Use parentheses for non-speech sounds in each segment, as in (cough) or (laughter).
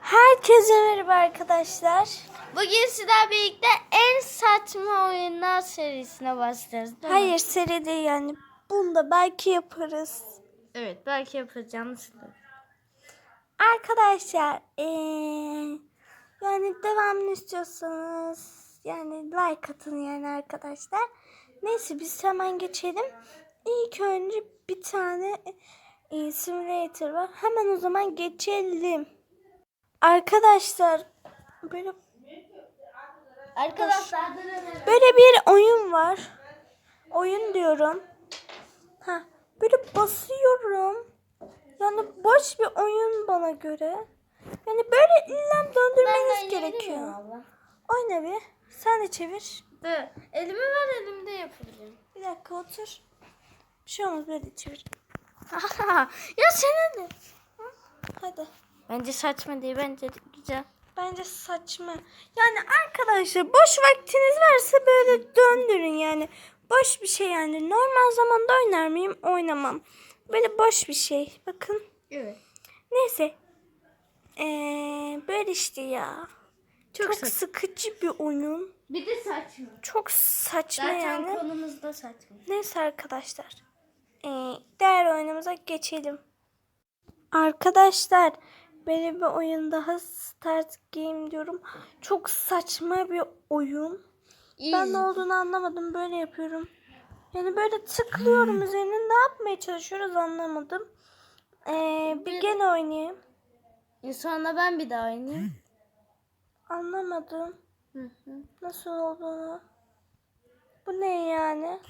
Herkese merhaba arkadaşlar. Bugün sizlerle birlikte en saçma oyunlar serisine başlarız. Hayır seri değil yani. Bunu da belki yaparız. Evet belki yapacağımız. Arkadaşlar eee, yani devamını istiyorsanız yani like atın yani arkadaşlar. Neyse biz hemen geçelim. İlk önce bir tane e, simulator var. Hemen o zaman geçelim. Arkadaşlar böyle Arkadaşlar Böyle bir oyun var. Oyun diyorum. Ha, böyle basıyorum. Yani boş bir oyun bana göre. Yani böyle illa döndürmeniz gerekiyor. Oyna bir. Sen de çevir. Dur. Elimi ver elimde yapacağım. Bir dakika otur. Bir şey olmaz böyle çevir. (laughs) ya senin de. Hadi. Bence saçma değil bence güzel. Bence saçma. Yani arkadaşlar boş vaktiniz varsa böyle döndürün yani. Boş bir şey yani. Normal zamanda oynar mıyım? Oynamam. Böyle boş bir şey. Bakın. Evet. Neyse. Ee, böyle işte ya. Çok, saçma. sıkıcı bir oyun. Bir de saçma. Çok saçma Zaten yani. konumuz da saçma. Neyse arkadaşlar. Ee, diğer oyunumuza geçelim. Arkadaşlar böyle bir oyun daha Start Game diyorum. Çok saçma bir oyun. Ben ne olduğunu anlamadım. Böyle yapıyorum. Yani böyle tıklıyorum üzerine. Ne yapmaya çalışıyoruz anlamadım. Ee, bir gene oynayayım. E, Sonra ben bir daha oynayayım. Anlamadım. Hı hı. Nasıl olduğunu. Bu ne yani?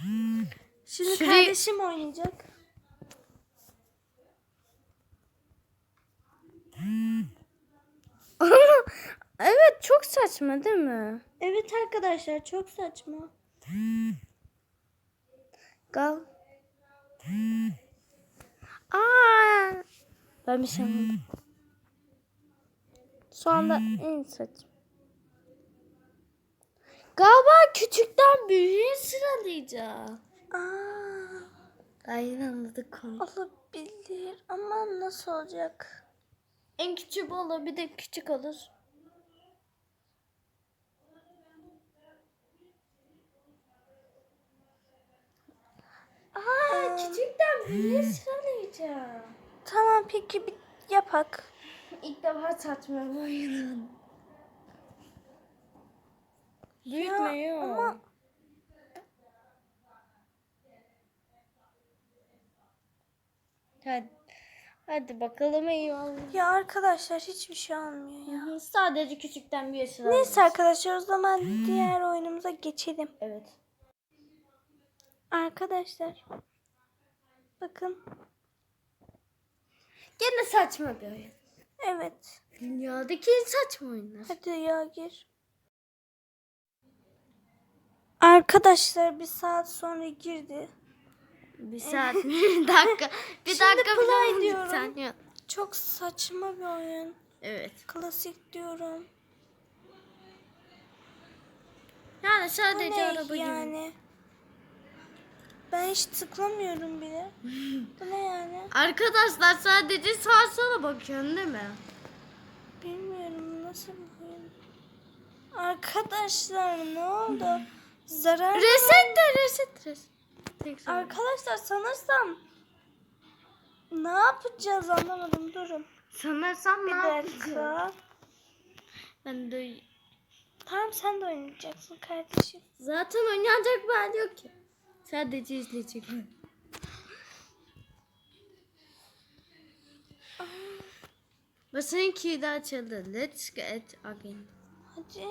Şimdi Süre- kardeşim oynayacak. (laughs) evet çok saçma değil mi? Evet arkadaşlar çok saçma. Gal. Aa. Ben bir şey anlamadım. Şu anda en saçma. Galiba küçükten büyüğe sıralayacağım. Aa, Aynen anladık konu. olabilir ama nasıl olacak? En küçüğü bu olur bir de küçük olur. Aa, küçükten büyüğe sıralayacağım. Tamam peki bir yapak. İlk defa saçma bir oyunun. Ya, ama Hadi. Hadi bakalım iyi olur. ya arkadaşlar hiçbir şey olmuyor ya. Sadece küçükten bir yaşına. Neyse arkadaşlar o zaman diğer oyunumuza geçelim. Evet. Arkadaşlar bakın Gene saçma bir oyun. evet Dünyadaki en saçma oyunlar. hadi ya gir. Arkadaşlar bir saat sonra girdi. Bir saat, (laughs) bir dakika. Bir Şimdi dakika play diyorum. saniye. Çok saçma bir oyun. Evet. Klasik diyorum. Yani Bu sadece ne araba gibi. yani? Ben hiç tıklamıyorum bile. Bu ne yani? Arkadaşlar sadece sağa sola bakıyorsun değil mi? Bilmiyorum nasıl bir oyun. Arkadaşlar ne oldu? Zarar Reset de reset reset. Tekrar. Arkadaşlar sanırsam ne yapacağız anlamadım durun. Sanırsam Bir ne yapacağız? dakika. Ben de Tamam sen de oynayacaksın kardeşim. zaten oynayacak hal yok ki. Sadece izleyecek. Basın kilidi açıldı. Let's get again. Hadi.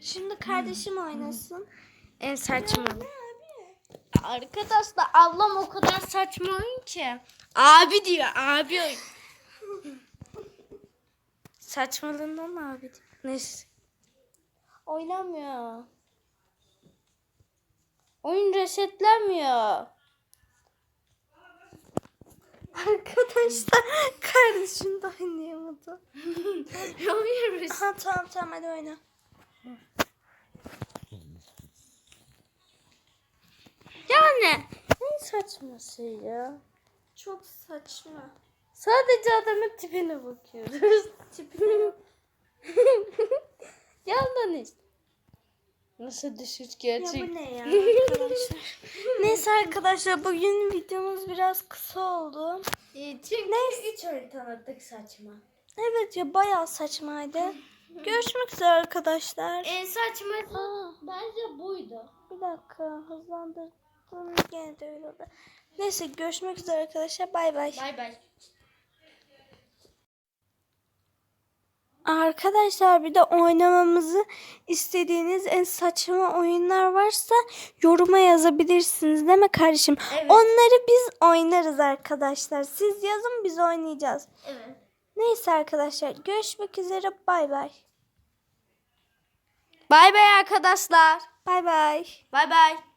Şimdi kardeşim oynasın. En saçma. Arkadaşlar ablam o kadar saçma oyun ki. Abi diyor abi oyun. Saçmalığından abi diyor. Neyse. Oynamıyor. Oyun resetlenmiyor. Arkadaşlar kardeşim de oynayamadı. (laughs) Oyun reset. Aha tamam tamam hadi oyna. Yani en saçması ya. Çok saçma. Sadece adamın tipine bakıyoruz. (laughs) tipine (laughs) Yandan işte. Nasıl düşük Ya gerçek? bu ne ya (laughs) arkadaşlar? Neyse arkadaşlar bugün videomuz biraz kısa oldu. Ee, Çünkü üç oyun tanıttık saçma. Evet ya bayağı saçmaydı. Görüşmek üzere arkadaşlar. En saçma bence buydu. Bir dakika hızlandırdım. Gene de öyle oldu. Neyse görüşmek üzere arkadaşlar. Bay bay. Bay bay. Arkadaşlar bir de oynamamızı istediğiniz en saçma oyunlar varsa yoruma yazabilirsiniz değil mi kardeşim? Evet. Onları biz oynarız arkadaşlar. Siz yazın biz oynayacağız. Evet. Neyse arkadaşlar görüşmek üzere bay bay. Bay bay arkadaşlar. Bay bay. Bay bay.